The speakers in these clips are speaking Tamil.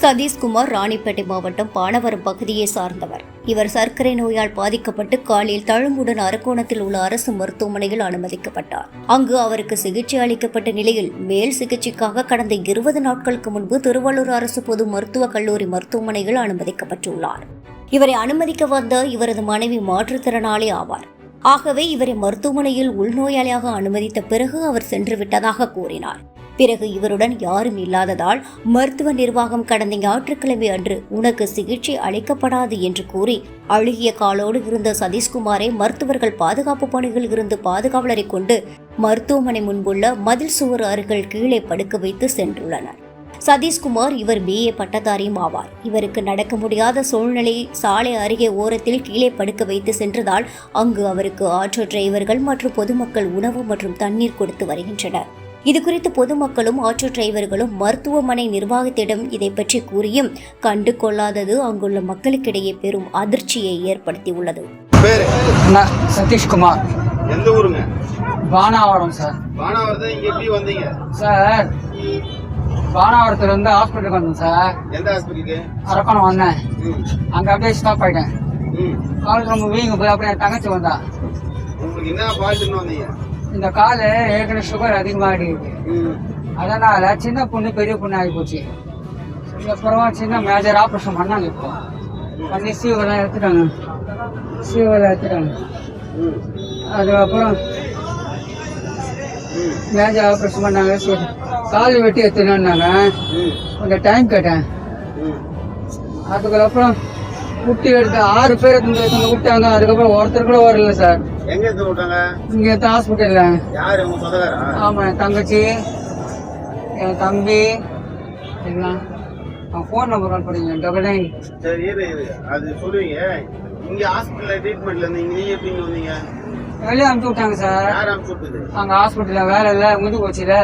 சதீஷ்குமார் ராணிப்பேட்டை மாவட்டம் பானவரம் பகுதியை சார்ந்தவர். இவர் சர்க்கரை நோயால் பாதிக்கப்பட்டு காலில் தழும்புடன் அரக்கோணத்தில் உள்ள அரசு மருத்துவமனையில் அனுமதிக்கப்பட்டார். அங்கு அவருக்கு சிகிச்சை அளிக்கப்பட்ட நிலையில் மேல் சிகிச்சைக்காக கடந்த இருபது நாட்களுக்கு முன்பு திருவள்ளூர் அரசு பொது மருத்துவக் கல்லூரி மருத்துவமனையில் அனுமதிக்கப்பட்டுள்ளார். இவரை அனுமதிக்க வந்த இவரது மனைவி மாற்றுத்திறனாளி ஆவார். ஆகவே இவரை மருத்துவமனையில் உள்நோயாளியாக அனுமதித்த பிறகு அவர் சென்று விட்டதாக கூறினார். பிறகு இவருடன் யாரும் இல்லாததால் மருத்துவ நிர்வாகம் கடந்த ஞாயிற்றுக்கிழமை அன்று உனக்கு சிகிச்சை அளிக்கப்படாது என்று கூறி அழுகிய காலோடு இருந்த சதீஷ்குமாரை மருத்துவர்கள் பாதுகாப்பு பணியில் இருந்து பாதுகாவலரை கொண்டு மருத்துவமனை முன்புள்ள மதில் சுவர் அருகில் கீழே படுக்க வைத்து சென்றுள்ளனர். சதீஷ்குமார் இவர் பிஏ பட்டதாரியும் ஆவார். இவருக்கு நடக்க முடியாத சூழ்நிலை சாலை அருகே ஓரத்தில் கீழே படுக்க வைத்து சென்றதால் அங்கு அவருக்கு ஆட்டோ டிரைவர்கள் மற்றும் பொதுமக்கள் உணவு மற்றும் தண்ணீர் கொடுத்து வருகின்றனர். இதுகுறித்து பொதுமக்களும் ஆட்டோ டிரைவர்களும் மருத்துவமனை நிர்வாகத்திடம் இதை பற்றி கூறியும் கண்டு கொள்ளாதது அங்குள்ள மக்களுக்கிடையே பெரும் அதிர்ச்சியை ஏற்படுத்தியுள்ளது. சதீஷ்குமார். எந்த ஊருங்க? பானாவரம் சார். மானாவரத்தை இங்க எப்படி வந்தீங்க? சார் பானாவரத்துல இருந்து ஹாஸ்பிட்டலுக்கு வந்தேன் சார். எந்த ஹாஸ்பிட்டலுக்கு? அரக்கணம் வந்தேன். அங்க அப்படியே ஸ்டாப் ஆயிட்டேன். ம். கால் ரொம்ப வீங்க போய் அப்படியே தங்கச்சி வந்தா. உங்களுக்கு என்ன ஃபால்ட்டுன்னு வந்தீங்க? இந்த கால் ஏற்கனவே சுகர் அதிகமாகி இருக்கு ம் அதனால சின்ன பொண்ணு பெரிய பொண்ணு ஆகி போச்சு. அப்புறமா சின்ன மேஜர் ஆப்ரேஷன் பண்ணாங்க இப்போ. பண்ணி சீவெல்லாம் எடுத்துட்டாங்க. சீவெல்லாம் எடுத்துட்டாங்க. அதுக்கப்புறம் மேஜர் ஆப்ரேஷன் பண்ணாங்க. கால் வெட்டி எடுத்துனாங்க கொஞ்சம் டைம் கேட்டேன். அதுக்கப்புறம் குட்டி எடுத்து ஆறு பேர் எடுத்து விட்டாங்க. அதுக்கப்புறம் ஒருத்தர் கூட வரல சார். எங்க இருந்து விட்டாங்க? இங்க ஹாஸ்பிட்டல்ல. யாரு? உங்க சொந்தக்காரா ஆமா என் தங்கச்சி என் தம்பி எல்லாம் ஃபோன் நம்பர் கால் பண்ணுங்க. டபுள் நைன் சரி இரு இரு. அது சொல்லுவீங்க. இங்க ஹாஸ்பிட்டல்ல ட்ரீட்மெண்ட்ல நீங்க எப்படி இங்க வந்தீங்க? வெளியே அனுப்பிச்சு விட்டாங்க சார். யார் அனுப்பிச்சு விட்டது? அங்க ஹாஸ்பிட்டல்ல வேலை இல்ல. முடி போச்சுல.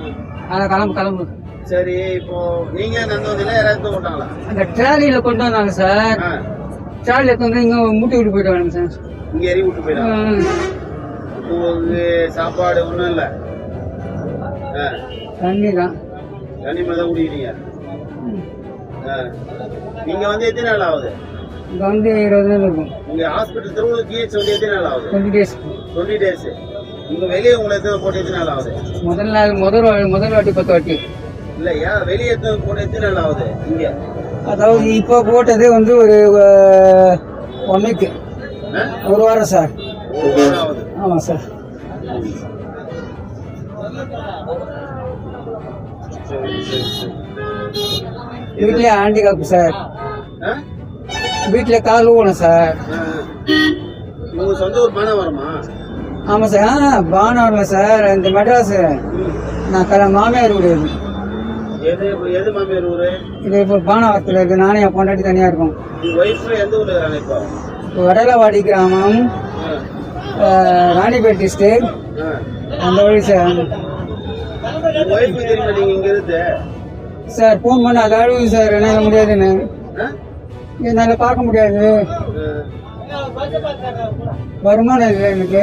ம். அதை கிளம்பு கிளம்பு. சரி இப்போ நீங்க நடந்து வந்தீங்களா? யாராவது தூக்க விட்டாங்களா? அந்த ட்ராலியில கொண்டு வந்தாங்க சார். ட்ராலியில கொண்டு இங்க முட்டி விட்டு போயிட்டு சார். இங்க எறி விட்டு போயிட்டாங்க. உங்களுக்கு சாப்பாடு ஒண்ணும் இல்ல. தண்ணி தான் தண்ணி தான் குடிக்கிறீங்க. நீங்க வந்து எத்தனை நாள் ஆகுது? இங்க வந்து இருபது நாள் இருக்கும். உங்க ஹாஸ்பிட்டல் திருவள்ளூர் ஜிஹெச் வந்து எத்தனை நாள் ஆகுது? டுவெண்ட்டி டேஸ் டுவெண்ட்டி டேஸ் உங்க வெளியே உங்களை போட்டு எத்தனை நாள் ஆகுது? முதல் நாள் முதல் முதல் வாட்டி பத்து வாட்டி. இல்லையா? வெளியே போட்டு எத்தனை நாள் ஆகுது? இங்க. அதாவது இப்போ போட்டது வந்து ஒரு ஒன் வீக் ஆ? ஒரு வாரம் சார் ஆமாம் சார் வீட்டிலே ஹேண்டிகாப் சார்? வீட்டில் கால் ஊகணும் சார். உங்க சொந்த ஊர் ஆமாம் சார் பானூரில் சார் இந்த மெட்ராஸு. நான் மாமியார் வீடு. எது எது மாமியார் ஊரு? இது இப்போ பானாவரத்தில் இருக்குது நானே என் பொண்டாட்டி தனியாக இருக்கும். ஒய்ஃப் எந்த இப்போ? வடலவாடி கிராமம் டிஸ்ட்ரிக்ட் ஆ. அந்த வழி சார் உங்க ஒய்ஃப் தெரியுமா நீங்க இங்க இருந்து? சார் ஃபோன் பண்ண அது அழுகுது சார் என்னால் முடியாதுன்னு? என்னால் பார்க்க முடியாது. வருமானம் இல்லை எனக்கு.